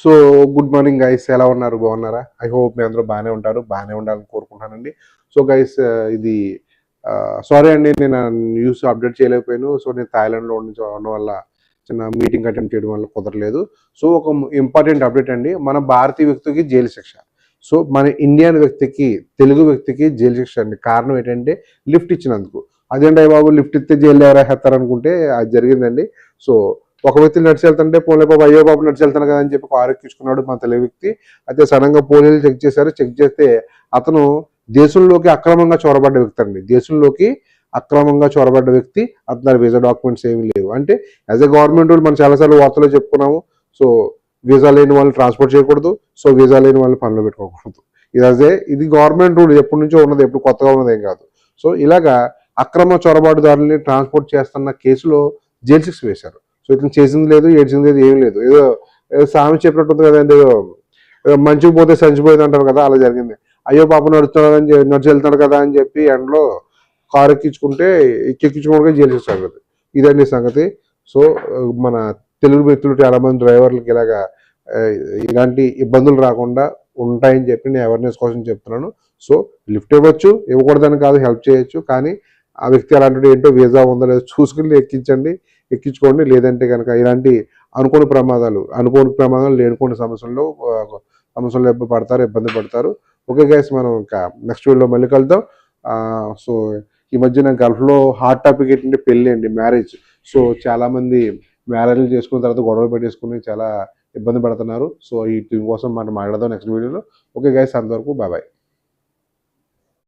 So good morning guys ఎలా ఉన్నారు? బాగున్నారా? ఐ హోప్ మీ అందరూ బాగానే ఉంటారు. బాగానే ఉండాలని కోరుకుంటానండి సో గైస్ ఇది సారీ అండి నేను న్యూస్ అప్డేట్ చేయలేకపోయాను. సో నేను థాయిలాండ్లో ఉండి ఉండడం వల్ల చిన్న మీటింగ్ అటెండ్ చేయడం వల్ల కుదరలేదు. సో ఒక ఇంపార్టెంట్ అప్డేట్ అండి. మన భారతీయ వ్యక్తికి జైలు శిక్ష. సో మన ఇండియన్ వ్యక్తికి తెలుగు వ్యక్తికి జైలు శిక్ష అండి. కారణం ఏంటంటే లిఫ్ట్ ఇచ్చినందుకు. అదేంటే బాబు లిఫ్ట్ ఇస్తే జైలు ఎవరా అనుకుంటే అది జరిగిందండి. సో ఒక వ్యక్తి నడిచి వెళ్తుంటే పోలే బాబు అయ్యో బాబు నడిచి వెళ్తాను కదా అని చెప్పి కారు ఎక్కించుకున్నాడు మన తెలుగు వ్యక్తి. అయితే సడన్గా పోలీసులు చెక్ చేశారు. చెక్ చేస్తే అతను దేశంలోకి అక్రమంగా చొరబడ్డ వ్యక్తి అండి. దేశంలోకి అక్రమంగా చొరబడ్డ వ్యక్తి. అతని వీసా డాక్యుమెంట్స్ ఏమీ లేవు. అంటే యాజ్ ఎ గవర్నమెంట్ రూల్ మనం చాలాసార్లు వార్తలో చెప్పుకున్నాము. సో వీసా లేని వాళ్ళని ట్రాన్స్పోర్ట్ చేయకూడదు. సో వీసా లేని వాళ్ళని పనులు పెట్టుకోకూడదు. ఇది అదే ఇది గవర్నమెంట్ రూల్. ఎప్పటి నుంచో ఉన్నది ఎప్పుడు కొత్తగా ఉన్నది ఏం కాదు. సో ఇలాగా అక్రమ చొరబాటుదారుల్ని ట్రాన్స్పోర్ట్ చేస్తున్న కేసులో జైలు శిక్ష వేశారు. సో ఇతను చేసింది లేదు ఏడ్చింది లేదు ఏం లేదు. ఏదో ఏదో సామె చెప్పినట్టు ఉంది కదండి ఏదో ఏదో మంచికి పోతే చచ్చిపోయింది అంటారు కదా అలా జరిగింది. అయ్యో పాప నడుస్తున్నాడు అని చెప్పి నడిచి వెళ్తాడు కదా అని చెప్పి ఎండలో కారు ఎక్కించుకుంటే ఎక్కించుకోవడానికి జైలు సంగతి ఇదండి సంగతి. సో మన తెలుగు వ్యక్తులు చాలా మంది డ్రైవర్లకి ఇలాగా ఇలాంటి ఇబ్బందులు రాకుండా ఉంటాయని చెప్పి నేను అవేర్నెస్ కోసం చెప్తున్నాను. సో లిఫ్ట్ ఇవ్వచ్చు ఇవ్వకూడదని కాదు హెల్ప్ చేయొచ్చు. కానీ ఆ వ్యక్తి అలాంటి ఏంటో వీసా ఉందో లేదో చూసుకుని ఎక్కించండి. ఎక్కించుకోండి. లేదంటే కనుక ఇలాంటి అనుకోని ప్రమాదాలు అనుకోని ప్రమాదాలు లేనుకోని సమస్యల్లో సమస్యలు ఇబ్బంది పడతారు ఇబ్బంది పడతారు. ఓకే గైస్ మనం ఇంకా నెక్స్ట్ వీడియోలో మళ్ళీ కలుద్దాం. సో ఈ మధ్యన గల్ఫ్లో హాట్ టాపిక్ ఏంటంటే పెళ్ళి అండి మ్యారేజ్ సో చాలామంది మ్యారేజ్లు చేసుకున్న తర్వాత గొడవలు పెట్టేసుకుని చాలా ఇబ్బంది పడుతున్నారు. సో ఈ దీనికోసం మనం మాట్లాడదాం నెక్స్ట్ వీడియోలో ఓకే గైస్ అంతవరకు బాబాయ్